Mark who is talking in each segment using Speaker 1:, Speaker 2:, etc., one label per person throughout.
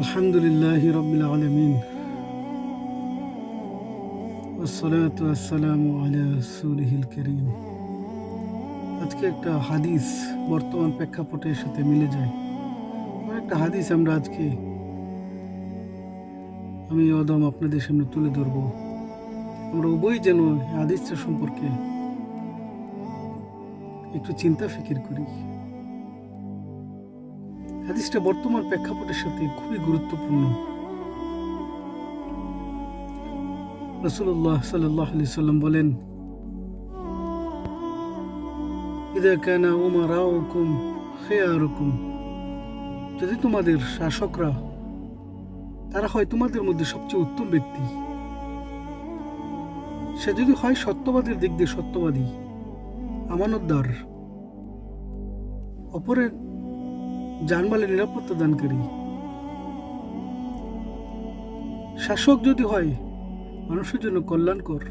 Speaker 1: আলহামদুলিল্লাহ রবিল আলমিন। আসসালাম আলাহিল করিম। আজকে একটা হাদিস বর্তমান প্রেক্ষাপটের সাথে মিলে যায়। একটা হাদিস আমরা আজকে আমি অদম আপনাদের সামনে তুলে ধরব। আমরা উভয়ই যেন হাদিসটা সম্পর্কে একটু চিন্তা ফিকির করি। হাদিসটা বর্তমান প্রেক্ষাপটের সাথে খুবই গুরুত্বপূর্ণ। রসুল্লাহ সাল্লাহ সাল্লাম বলেন, ইদা কানা উমারাউকুম খেয়ারুকুম। যদি তোমাদের শাসকরা, তারা হয় তোমাদের মধ্যে সবচেয়ে উত্তম ব্যক্তি। সে যদি হয় সত্যবাদের দিক দিয়ে সত্যবাদী, আমানতদার, অপরের জানমালের নিরাপত্তা দানকারী। শাসক যদি হয়, মানুষের জন্য কল্যাণকর।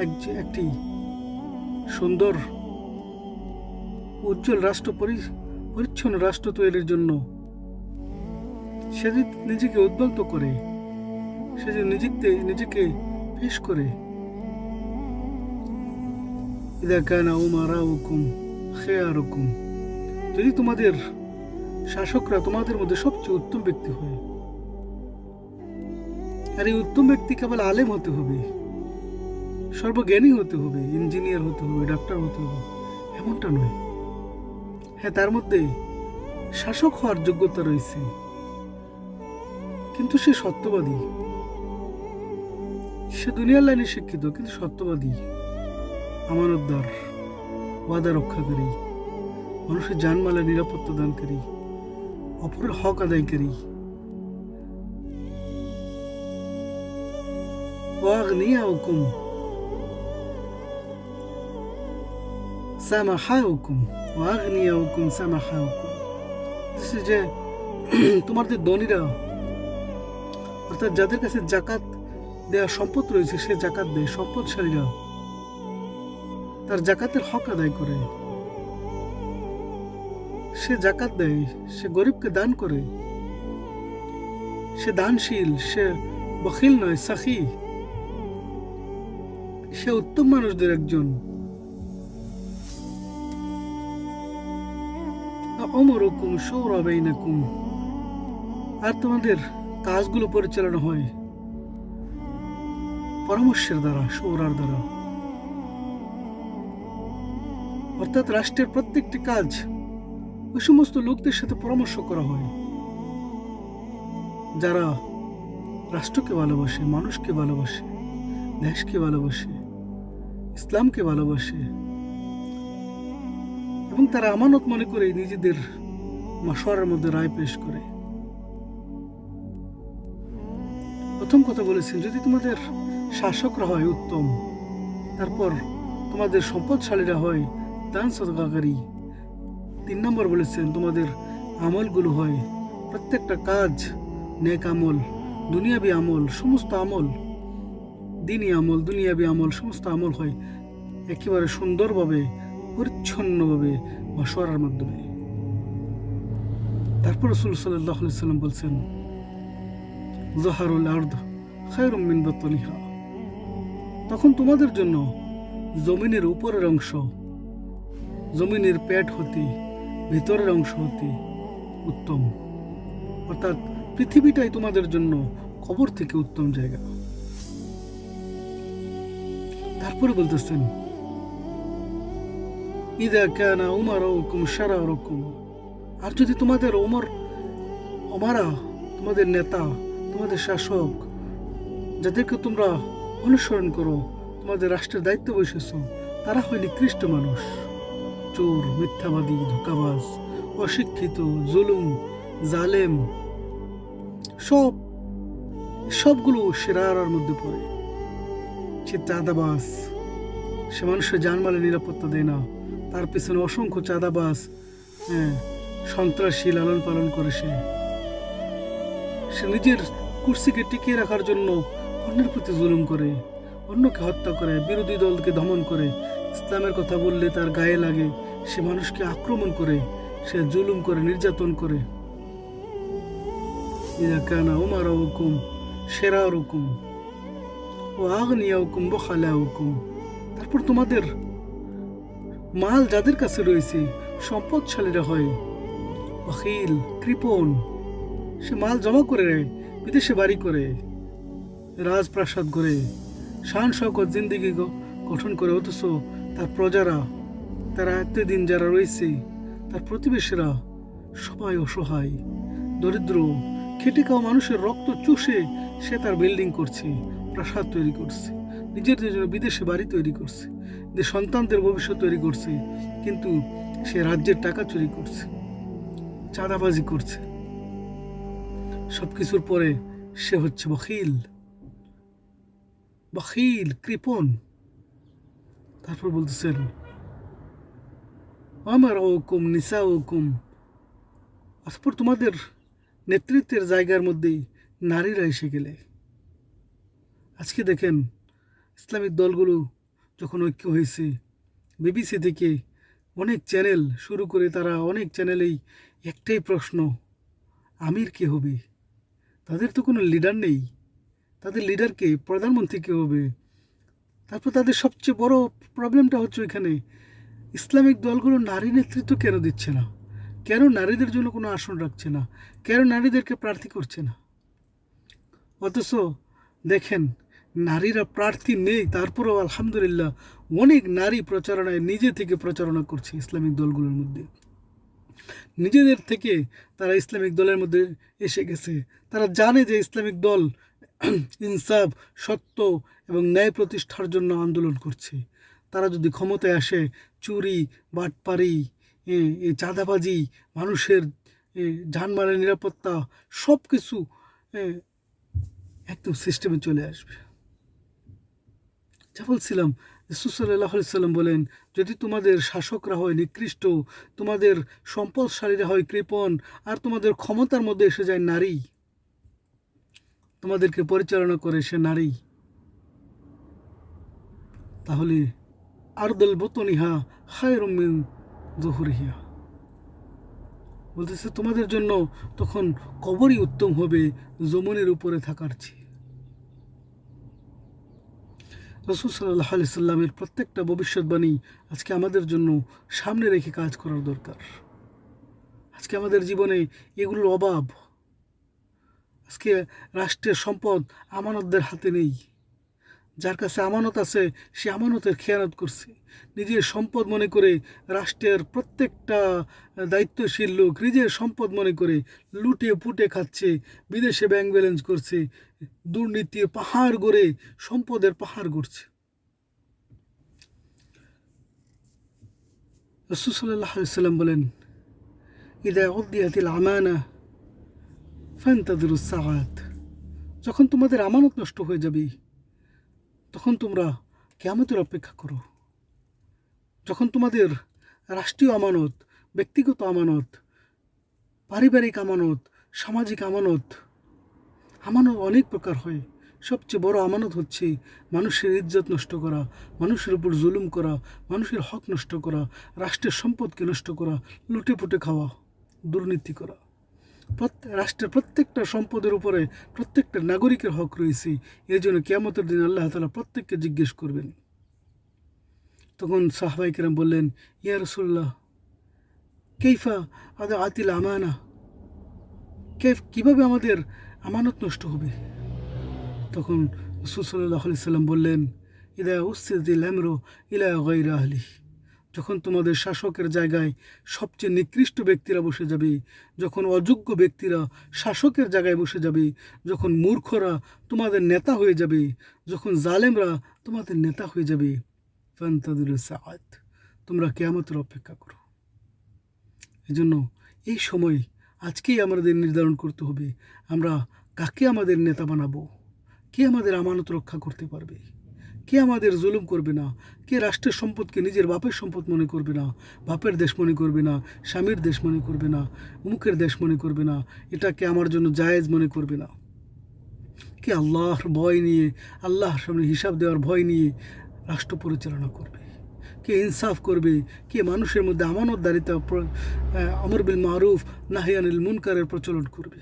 Speaker 1: এক একটি সুন্দর, উজ্জ্বল রাষ্ট্র পরি- পরিচ্ছন্ন রাষ্ট্র তৈরির জন্য সে যদি নিজেকে উদ্বুদ্ধ করে, সে যদি নিজেকে নিজেকে পেশ করে উমারা হুকুম খেয়ার হুকুম যদি তোমাদের শাসকরা তোমাদের মধ্যে সবচেয়ে উত্তম ব্যক্তি হয়, আর এই উত্তম ব্যক্তি কেবল আলেম হতে হবে, সর্বজ্ঞানী হতে হবে, ইঞ্জিনিয়ার হতে হবে, ডাক্তার হতে হবে, এমনটা নয়। হ্যাঁ তার মধ্যে শাসক হওয়ার যোগ্যতা রয়েছে, কিন্তু সে সত্যবাদী। সে দুনিয়ার লাইনে শিক্ষিত, কিন্তু সত্যবাদী, আমানতদার ওয়াদা রক্ষাকারী। মানুষের জানমালের নিরাপত্তা দানকারী অপরের হক আদায়কারী সামাহাউকুম This is যে ধনীরা, অর্থাৎ যাদের কাছে জাকাত দেওয়ার সম্পদ রয়েছে, সে জাকাত দেয়, সম্পদশালীরা তার জাকাতের হক আদায় করে। সে জাকাত দেয়, সে গরিবকে দান করে। সে দানশীল, সে বখিল নয়, সাখি। সে উত্তম মানুষদের একজন। অমরকুম সৌরবাইনাকুম আর তোমাদের কাজগুলো পরিচালনা হয় পরামর্শের দ্বারা সৌরার দ্বারা। অর্থাৎ রাষ্ট্রের প্রত্যেকটি কাজ ওই সমস্ত লোকদের সাথে পরামর্শ করা হয়। যারা রাষ্ট্রকে ভালোবাসে, মানুষকে ভালোবাসে, দেশকে ভালোবাসে, ইসলামকে ভালোবাসে, এবং তারা আমানত মনে করে নিজেদের মাসোয়ারের মধ্যে রায় পেশ করে। প্রথম কথা বলেছেন, যদি তোমাদের শাসকরা হয় উত্তম, তারপর তোমাদের সম্পদশালীরা হয় দান সদকাকারী তিন নম্বর বলেছেন, তোমাদের আমলগুলো হয় প্রত্যেকটা কাজ, নেক আমল, দুনিয়াবি আমল, সমস্ত আমল দিনই আমল, দুনিয়াবি আমল, সমস্ত আমল হয় একেবারে সুন্দরভাবে, পরিচ্ছন্নভাবে মশওয়ারার মাধ্যমে। তারপর রসুল সাল্লাহ সাল্লাম বলছেন, জহারুল আর্দ খায়রুম মিন বাতনিহা। তখন তোমাদের জন্য জমিনের উপরের অংশ, জমিনের পেট হতে ভিতরের অংশ হতে উত্তম। অর্থাৎ পৃথিবীটাই তোমাদের জন্য কবর থেকে উত্তম জায়গা। তারপরে বলতেছেন, ইদা কানা উমার ওকুম সারা ওরকম আর যদি তোমাদের ওমর ওমারা তোমাদের নেতা, তোমাদের শাসক, যাদেরকে তোমরা অনুসরণ করো, তোমাদের রাষ্ট্রের দায়িত্ব বসেছ তারা হয় নিকৃষ্ট মানুষ। চোর, মিথ্যাবাদী, ধোকাবাজ, অশিক্ষিত, জুলুম, জালেম, সব, সবগুলো সেরার মধ্যে পড়ে। সে চাঁদাবাস সে মানুষের জানমালের নিরাপত্তা দেয় না। তার পেছনে অসংখ্য চাঁদাবাস হ্যাঁ সন্ত্রাসী লালন পালন করে সে। সে নিজের কুর্সিকে টিকিয়ে রাখার জন্য অন্যের প্রতি জুলুম করে, অন্যকে হত্যা করে, বিরোধী দলকে দমন করে ইসলামের কথা বললে তার গায়ে লাগে। সে মানুষকে আক্রমণ করে, সে জুলুম করে, নির্যাতন করে। কানা উমারাউকুম সেরারুকুম ও আগনিয়াউকুম বখালাউকুম। তারপর তোমাদের মাল যাদের কাছে রয়েছে, সম্পদশালীরা হয়। অখিল কৃপণ, সে মাল জমা করে বিদেশে বাড়ি করে, রাজপ্রাসাদ করে শান শকত জিন্দিগি গঠন করে, অথচ তার প্রজারা তার আত্মীয়দিন যারা রয়েছে, তার প্রতিবেশীরা সবাই অসহায়, দরিদ্র, খেটে খাওয়া মানুষের রক্ত চুষে সে তার বিল্ডিং করছে, প্রাসাদ তৈরি করছে নিজের জন্য বিদেশে বাড়ি তৈরি করছে যে সন্তানদের ভবিষ্যৎ তৈরি করছে, কিন্তু সে রাজ্যের টাকা চুরি করছে, চাঁদাবাজি করছে। সব কিছুর পরে সে হচ্ছে বখিল। বখিল, কৃপণ। তারপর বলতেছেন, আমার ওকুম নিসা ওকুম তারপর তোমাদের নেতৃত্বের জায়গার মধ্যেই নারীরা এসে গেলে। আজকে দেখেন, ইসলামিক দলগুলো যখন ঐক্য হয়েছে, বিবিসি থেকে অনেক চ্যানেল শুরু করে তারা অনেক চ্যানেলেই একটাই প্রশ্ন, আমির কে হবে? তাদের তো কোনো লিডার নেই। তাদের লিডারকে প্রধানমন্ত্রী কে হবে? তারপর তাদের সবচেয়ে বড় প্রবলেমটা হচ্ছে ওইখানে, ইসলামিক দলগুলো নারী নেতৃত্ব কেন দিচ্ছে না? কেন নারীদের জন্য কোনো আসন রাখছে না? কেন নারীদেরকে প্রার্থী করছে না? অথচ দেখেন, নারীরা প্রার্থী নেই, তারপরেও আলহামদুলিল্লাহ অনেক নারী প্রচারণায় নিজে থেকে প্রচারণা করছে ইসলামিক দলগুলোর মধ্যে। নিজেদের থেকে তারা ইসলামিক দলের মধ্যে এসে গেছে। তারা জানে যে ইসলামিক দল ইনসাফ, সত্য এবং ন্যায় প্রতিষ্ঠার জন্য আন্দোলন করছে। তারা যদি ক্ষমতায় আসে, চুরি, বাটপারি চাঁদাবাজি, মানুষের যানবাহনের নিরাপত্তা সব কিছু একদম সিস্টেমে চলে আসবে। যা বলছিলাম সুসাল্লাহ সাল্লাম বলেন, যদি তোমাদের শাসকরা হয় নিকৃষ্ট, তোমাদের সম্পদশালীরা হয় কৃপণ, আর তোমাদের ক্ষমতার মধ্যে এসে যায় নারী, তোমাদেরকে পরিচালনা করে সে নারী। তাহলে আরদল বতনিহা হায়রমিন জহুরিহা। বলতেছে, তোমাদের জন্য তখন কবরই উত্তম হবে জমনের উপরে থাকার চেয়ে। রসুল সাল্লাহ আলি সাল্লামের প্রত্যেকটা ভবিষ্যৎবাণী আজকে আমাদের জন্য সামনে রেখে কাজ করার দরকার। আজকে আমাদের জীবনে এগুলোর অভাব। আজকে রাষ্ট্রের সম্পদ আমানতদের হাতে নেই। যার কাছে আমানত আছে, সে আমানতের খেয়ানত করছে। নিজের সম্পদ মনে করে রাষ্ট্রের প্রত্যেকটা দায়িত্বশীল লোক নিজের সম্পদ মনে করে লুটে পুটে খাচ্ছে, বিদেশে ব্যাংক ব্যালেন্স করছে, দুর্নীতি পাহাড় গড়ে সম্পদের পাহাড় গড়ছে। রসুসাল্লাহ সাল্লাম বলেন, ইদা উদ্দিয়াতিল আমানা যখন তোমাদের আমানত নষ্ট হয়ে যাবে তখন তোমরা কেয়ামতের অপেক্ষা করো। যখন তোমাদের রাষ্ট্রীয় আমানত, ব্যক্তিগত আমানত, পারিবারিক আমানত, সামাজিক আমানত আমানত অনেক প্রকার হয়। সবচেয়ে বড় আমানত হচ্ছে মানুষের ইজ্জত নষ্ট করা, মানুষের উপর জুলুম করা, মানুষের হক নষ্ট করা, রাষ্ট্রের সম্পদকে নষ্ট করা লুটে পুটে খাওয়া, দুর্নীতি করা। প্রত্যেক রাষ্ট্রের প্রত্যেকটা সম্পদের উপরে প্রত্যেকটা নাগরিকের হক রয়েছে। এই জন্য কেয়ামতের দিন আল্লাহ তালা প্রত্যেককে জিজ্ঞেস করবেন। তখন সাহবাই কেরাম বললেন, ইয়া রসুল্লাহ কেইফা আদা আতিল আমানা? কে কীভাবে আমাদের আমানত নষ্ট হবে? তখন রসুল সাল্লাহ আলি সাল্লাম বললেন, ইদা উসিদিল আমরো ইলা গৈরা আহলি যখন তোমাদের শাসকের জায়গায় সবচেয়ে নিকৃষ্ট ব্যক্তিরা বসে যাবে, যখন অযোগ্য ব্যক্তিরা শাসকের জায়গায় বসে যাবে, যখন মূর্খরা তোমাদের নেতা হয়ে যাবে, যখন জালেমরা তোমাদের নেতা হয়ে যাবে ফান্তাদুল তোমরা কেয়ামতের অপেক্ষা করো। এজন্য এই সময় আজকেই আমাদের নির্ধারণ করতে হবে, আমরা কাকে আমাদের নেতা বানাবো, কে আমাদের আমানত রক্ষা করতে পারবে। কে আমাদের জুলুম করবে না? কে রাষ্ট্রের সম্পদকে নিজের বাপের সম্পদ মনে করবে না? বাপের দেশ মনে করবে না স্বামীর দেশ মনে করবে না মুখের দেশ মনে করবে না এটাকে আমার জন্য জায়েজ মনে করবে না? কে আল্লাহর ভয় নিয়ে আল্লাহর সামনে হিসাব দেওয়ার ভয় নিয়ে রাষ্ট্র পরিচালনা করবে? কে ইনসাফ করবে? কে মানুষের মধ্যে আমানতদারিতা প্র- আহ, আমর বিল মারুফ নাহিয়ানিল মুনকারের প্রচলন করবে?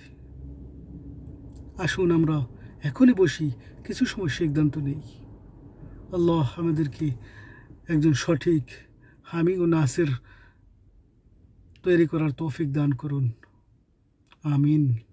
Speaker 1: আসুন আমরা এখনই বসি কিছু সময় সিদ্ধান্ত নেই। আল্লাহ আমাদেরকে একজন সঠিক হামি ও নাসের তৈরি করার তৌফিক দান করুন। আমিন।